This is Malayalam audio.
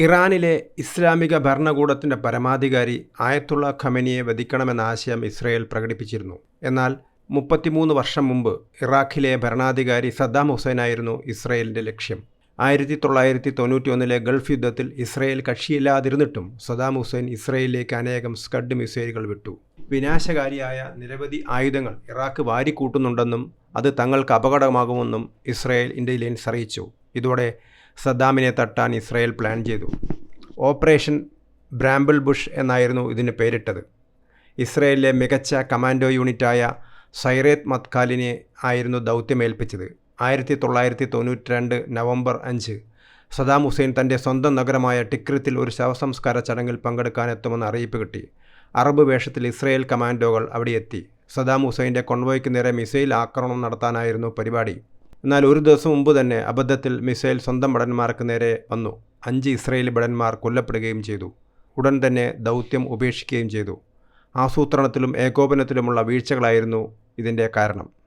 ഇറാനിലെ ഇസ്ലാമിക ഭരണകൂടത്തിന്റെ പരമാധികാരി ആയത്തുള്ള ഖമനിയെ വധിക്കണമെന്ന ആശയം ഇസ്രയേൽ പ്രകടിപ്പിച്ചിരുന്നു. എന്നാൽ മുപ്പത്തിമൂന്ന് വർഷം മുമ്പ് ഇറാഖിലെ ഭരണാധികാരി സദ്ദാം ഹുസൈനായിരുന്നു ഇസ്രയേലിന്റെ ലക്ഷ്യം. ആയിരത്തി തൊള്ളായിരത്തി തൊണ്ണൂറ്റി ഒന്നിലെ ഗൾഫ് യുദ്ധത്തിൽ ഇസ്രയേൽ കക്ഷിയില്ലാതിരുന്നിട്ടും സദ്ദാം ഹുസൈൻ ഇസ്രയേലിലേക്ക് അനേകം സ്കഡ് മിസൈലുകൾ വിട്ടു. വിനാശകാരിയായ നിരവധി ആയുധങ്ങൾ ഇറാഖ് വാരിക്കൂട്ടുന്നുണ്ടെന്നും അത് തങ്ങൾക്ക് അപകടമാകുമെന്നും ഇസ്രയേൽ ഇന്ത്യയിലേൻസ് അറിയിച്ചു. ഇതോടെ സദ്ദാമിനെ തട്ടാൻ ഇസ്രായേൽ പ്ലാൻ ചെയ്തു. ഓപ്പറേഷൻ ബ്രാമ്പിൾ ബുഷ് എന്നായിരുന്നു ഇതിന് പേരിട്ടത്. ഇസ്രയേലിലെ മികച്ച കമാൻഡോ യൂണിറ്റായ സൈറേത്ത് മത്കാലിനെ ആയിരുന്നു ദൗത്യമേൽപ്പിച്ചത്. ആയിരത്തി തൊള്ളായിരത്തി തൊണ്ണൂറ്റി രണ്ട് നവംബർ അഞ്ച് സദാം ഹുസൈൻ തന്റെ സ്വന്തം നഗരമായ ടിക്രിത്തിൽ ഒരു ശവസംസ്കാര ചടങ്ങിൽ പങ്കെടുക്കാനെത്തുമെന്ന് അറിയിപ്പ് കിട്ടി. അറബ് വേഷത്തിൽ ഇസ്രയേൽ കമാൻഡോകൾ അവിടെ എത്തി സദാം ഹുസൈന്റെ കൊൺവോയ്ക്ക് നേരെ മിസൈൽ ആക്രമണം നടത്താനായിരുന്നു പരിപാടി. എന്നാൽ ഒരു ദിവസം മുമ്പ് തന്നെ അബദ്ധത്തിൽ മിസൈൽ സ്വന്തം ഭടന്മാർക്ക് നേരെ വന്നു. അഞ്ച് ഇസ്രയേലി ഭടന്മാർ കൊല്ലപ്പെടുകയും ചെയ്തു. ഉടൻ തന്നെ ദൗത്യം ഉപേക്ഷിക്കുകയും ചെയ്തു. ആസൂത്രണത്തിലും ഏകോപനത്തിലുമുള്ള വീഴ്ചകളായിരുന്നു ഇതിന്റെ കാരണം.